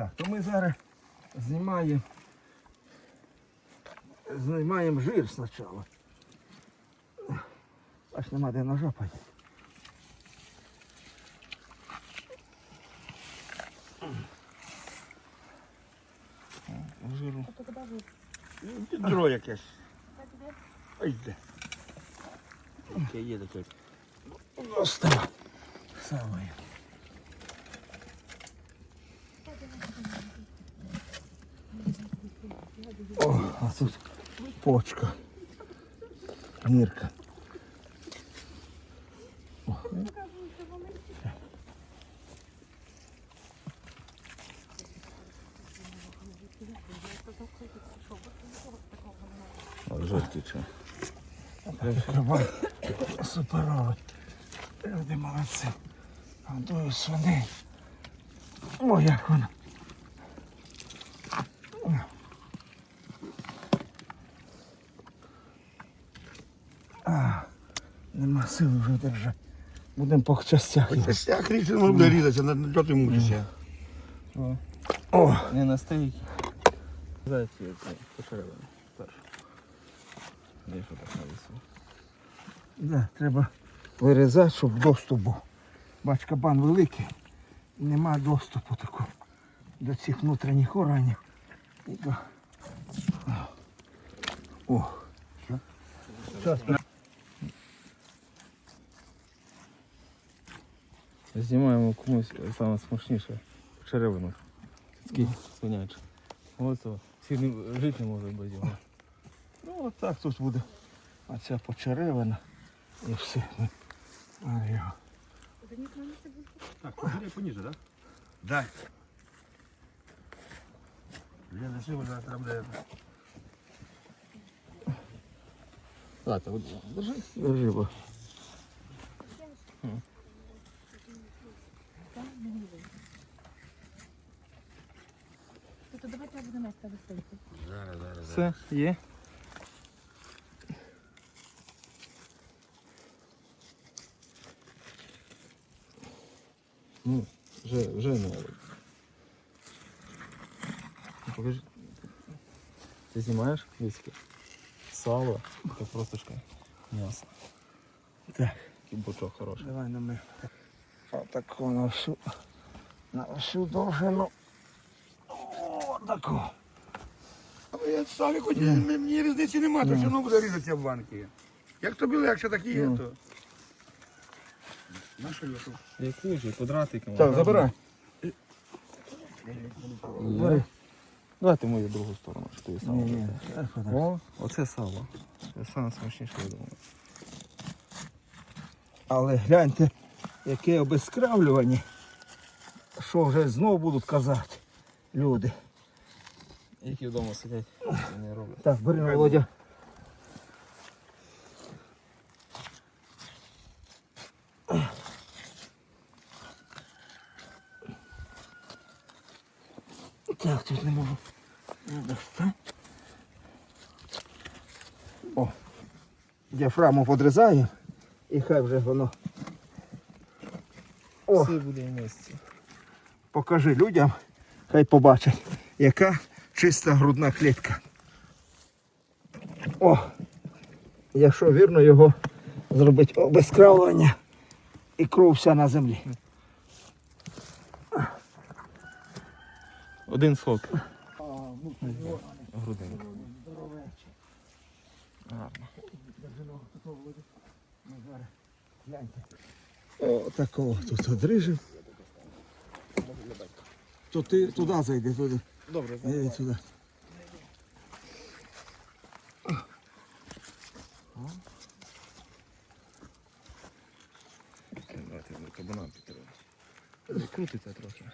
Так, то ми зараз знімаємо знімаємо жир спочатку. Аж нема де ножа пойти. Жиру. Відро якесь. Ой, де. Яке є таке. Остава. Саме. О, а тут почка. Нірка. О. Жовтий чи. Прикривай. Суперовий. Люди молодці. Годую свиней. О, як вона. Нема сили вже держати. Будемо по частях. їх. Костяк рішено буде різатися, на чого ти мучишся? О, Не на стейки. Зайці це пошеревано. Перше. Де що так навісив? да, треба вирізати, щоб доступ був. Бач, кабан великий, нема доступу такого до цих внутрішніх органів. І до... О, Щас. Знімаємо комусь саме смачніше. Черевину. Цицьки свинячі. Ось о. Всі жити не можуть без його. Ну, от так тут буде. Оця почеревина і все. А його. Так, поніже, поніже, так? Да. Я не сильно зараз треба буде. Ладно, держи. Держи, бо. То давайте я буду нести виставити. Зараз, зараз. Все, є. Ну, вже, вже не. Ну, Покажи. Ти знімаєш виски? Сало, це просто ж м'ясо. Так. І бочок хороший. Давай на ми. Отаку на всю. На всю довжину. О, таку. Але я самі хоч мені різниці нема, то все одно буде різатися в банки. Як тобі легше, так і є, Ну. то. На що? Яку ж, квадратиками. Так, забирай. Є. Давайте мою другу сторону, що ти сам. Ні, ні. О, оце сало. Це саме смачніше, я думаю. Але гляньте, яке обезкравлювання. Що вже знову будуть казати люди. Які вдома сидять, не роблять. Так, бери Володя. Так, тут не можу. достати. О, діафраму подрізаємо і хай вже воно. О, Все буде в місці. покажи людям, хай побачать, яка чиста грудна клітка. О, якщо вірно його зробити обезкравлення і кров вся на землі. Один сок. Грудинка. О, такого тут одрижив. То ти туди зайди, туди. Добре, Іди сюди. Давайте кабана підтримую. Крутиться трохи.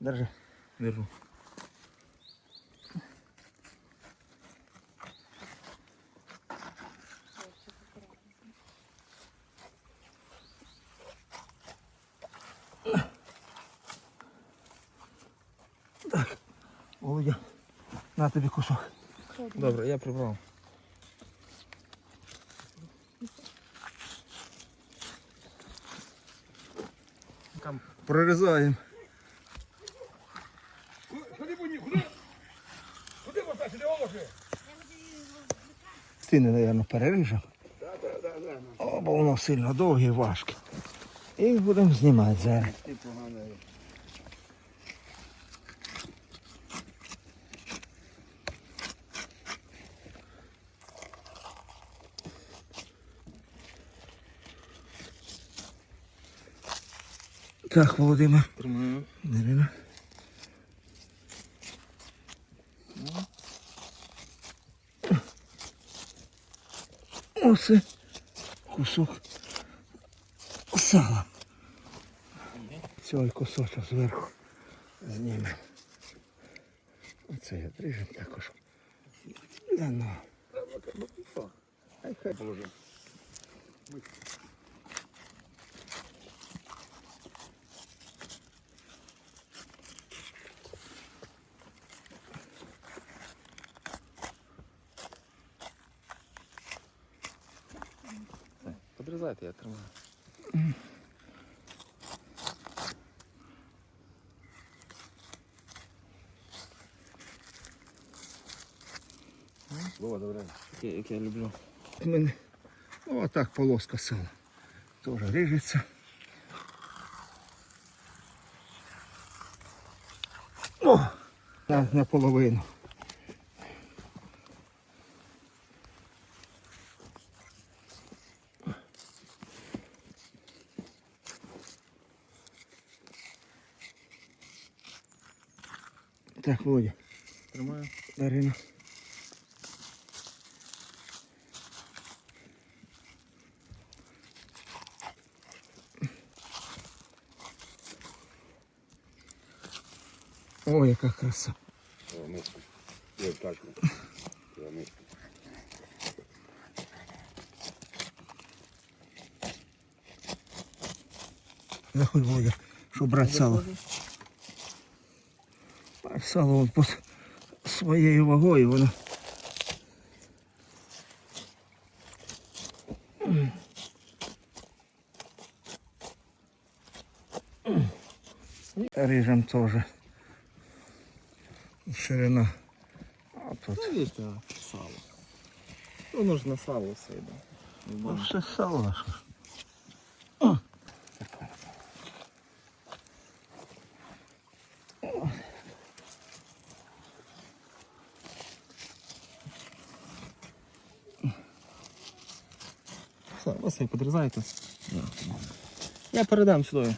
Держи. Держу. Володя, на тобі кусок. Добре, я прибрав. там Прорізаємо. Куди будь куди? Куди поставити, сюди овочі? Стіни, мабуть, переріжемо. О, бо воно сильно довге і важке. І будемо знімати зараз. Так, Володимир. тримаю. Дарина. Оце кусок сала. Цей кусочок зверху знімемо. Оце я дріжемо також. Да ну. Хай хай. Я тримаю. Вова, добре. Яке, яке я люблю. Мене ну, отак полоска сала. Теж ріжеться. О! На, наполовину. Так, Володя, Тримаю. Дарина. Ой, яка краса. О, миску. Є тачку. Я миску. Заходь, Володя, щоб брати сало. Сало вон по своєю вагою, воно. Ріжем теж. Ширина. А тут. Ну, вічте, сало. Воно ж на сало все йде. Ну, все сало. Все, подрізайте. Я передам сюди.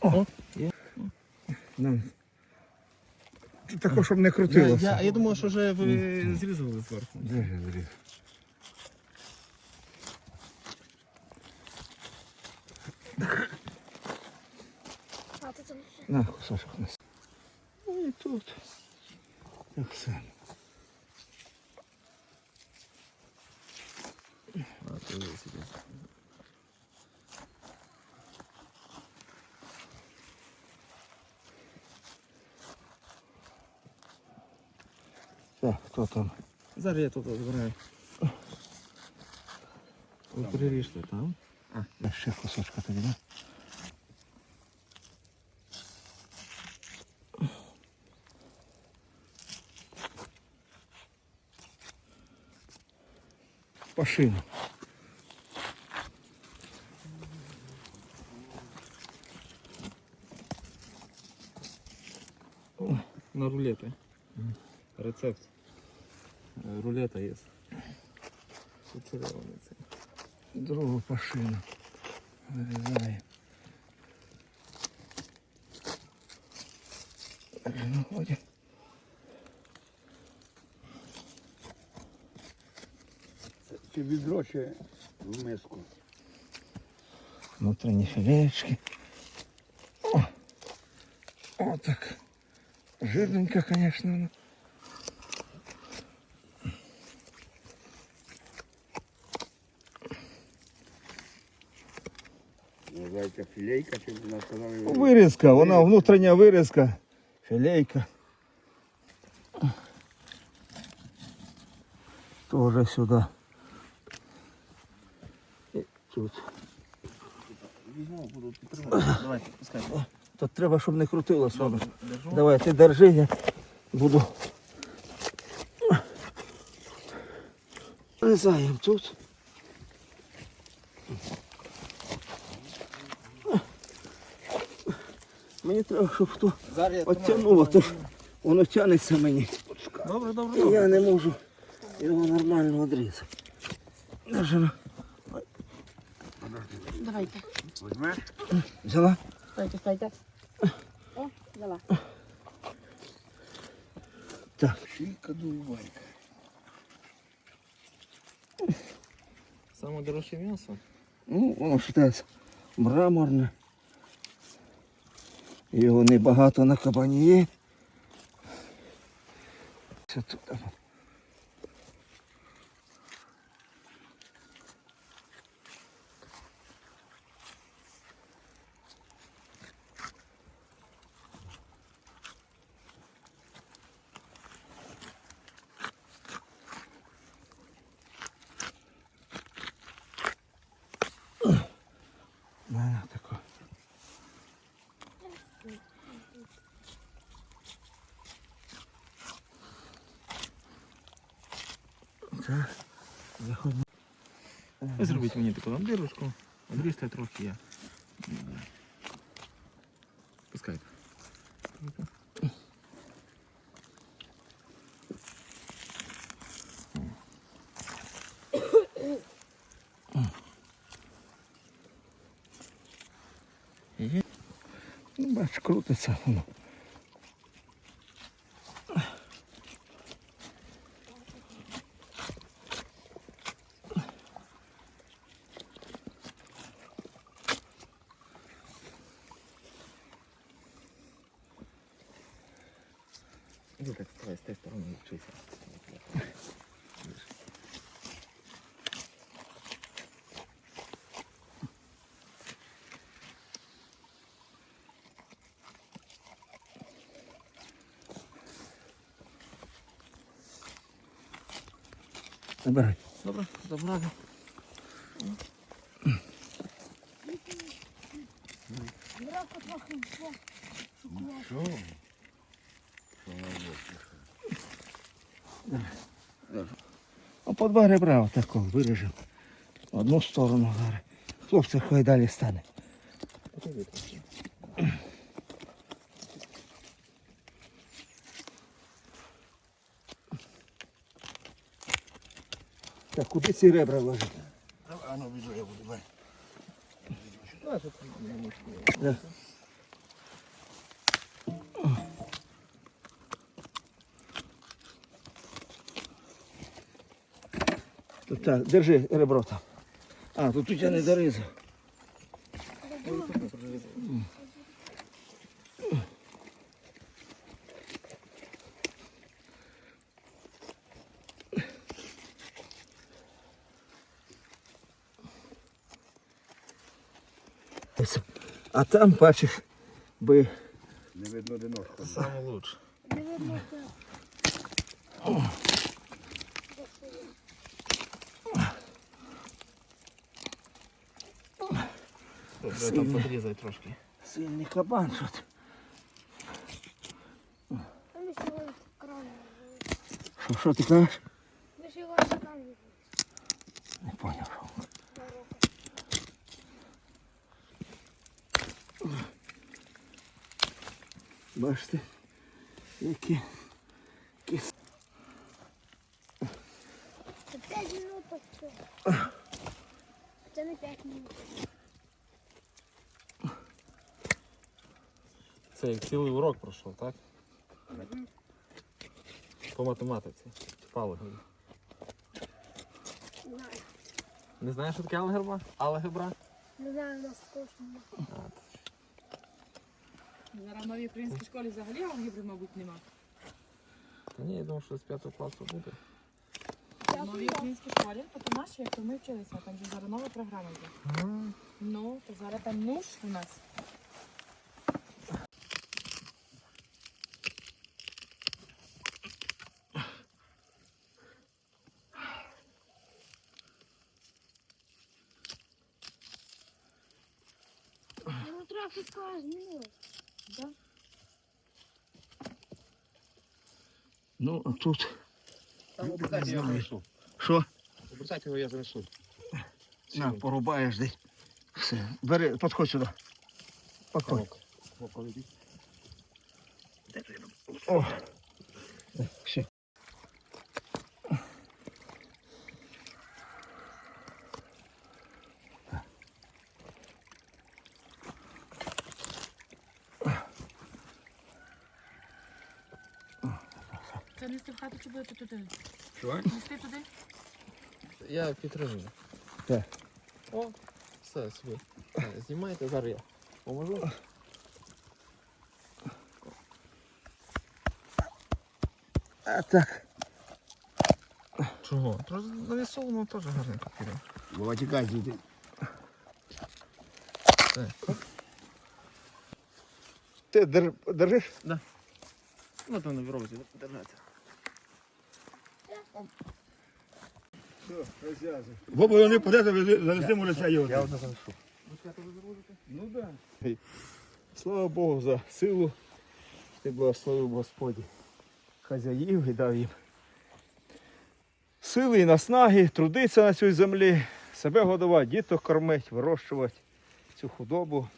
О, є. Нам. Також, щоб не Я, крутилося. я, я думав, що вже ви зрізали зверху. Держи, держи. А, На, кусочок нас. Ну і тут. Так само. А, то ви собі. Так, хто там? Зараз я тут збираю. Ви переріжте там. Я ще кусочка тобі, да? Пашину. На рулети. Рецепт. Е, Рулета є. Червоний цей. Другу пашину. Вирізаємо. Ну, Чи відро, чи в миску. Внутрішні філеєчки. О! О, так. Жирненько, конечно. воно. Називається філейка, чи вона сказала. Вирізка, вона внутрішня вирізка. Філейка. Тоже сюди. Тут. Візьму, буду підтримувати. Давайте, пускай. Тут треба, щоб не. Добре, держу. Давай, ти держи, я буду. Врізаємо тут. Мені треба, щоб хто оттягнуло, то ж воно тягнеться мені. Добре, добре, І я не можу його нормально відрізати. Даже на- Давайте. Візьмеш? взяла? Стойте, стойте. О, взяла. Так. Шийка дувайка. Саме дорожче м'ясо. Ну, воно вважається мраморне. Його небагато на кабані є. Це тут. Це заходимо. Зробіть мені таку дирочку. Обрізьте трохи я. Пускайте. Ну, бач, крутиться воно. Іди так, ставай з тієї сторони і вчися. Забирай. Добре, забрали. Трохи йшла. А по два ребра отако виріжемо. Одну сторону зараз. Хлопці хай далі стане. Так, куди ці ребра ложити? А ну біжу, я буду. Давай. Да. Тут так, держи ребро там. А, тут я не дорізав. А там, бачиш, би Не видно одиночку. Саме лучше. Не видно, де. Там подрізай трошки. сильний кабан. Кран. Що, що ти кажеш? Ми ще його кран. Не поняв. Бачите, які, які Це 5 минут все. Це не 5 минут. Це як цілий урок пройшов, так? По математиці. По алгебрі. Не знаю. Не знаєш, що таке алгебра? Алгебра? Не знаю, у нас ж немає. Зараз в новій українській школі взагалі алгебри, мабуть, нема. Та ні, я думав, що з п'ятого класу буде. В новій українській школі, то то наші, як то ми вчилися, там же зараз нова програма йде. Ну, то зараз там нуж у нас. Йому трохи скоро. Да? Ну, а тут. Там обрізати я занесу. Що? Обрізати його я занесу. На, порубаєш десь. Все. Бери, підходь сюди. Підходь. О. нести в хату чи будете туди? Що? Нести туди? Я підтримую. Так. О, все собі. Е, Знімайте, зараз я поможу. А так. Чого? Нанесу, воно теж гарненько піде. Бува тікай звідти. Ти дер- держиш? Ну там на віровці держати. Бо буде, занеси може це його. одне занесу. Ну да. Слава Богу за силу. Ти благословив Господі хазяїв і дав їм сили і наснаги, трудитися на цій землі, себе годувати, діток кормити, вирощувати цю худобу.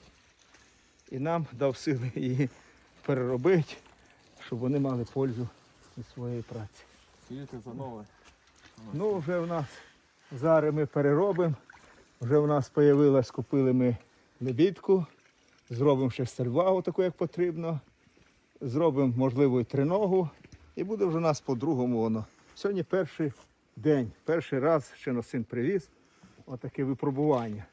І нам дав сили її переробити, щоб вони мали пользу від своєї праці. Сидіти за нове. Ну, вже в нас зараз ми переробимо. Вже в нас з'явилась, купили ми лебідку. Зробимо ще стервагу таку, як потрібно. Зробимо, можливо, і триногу. І буде вже у нас по-другому воно. Сьогодні перший день, перший раз ще на син привіз. Отаке випробування.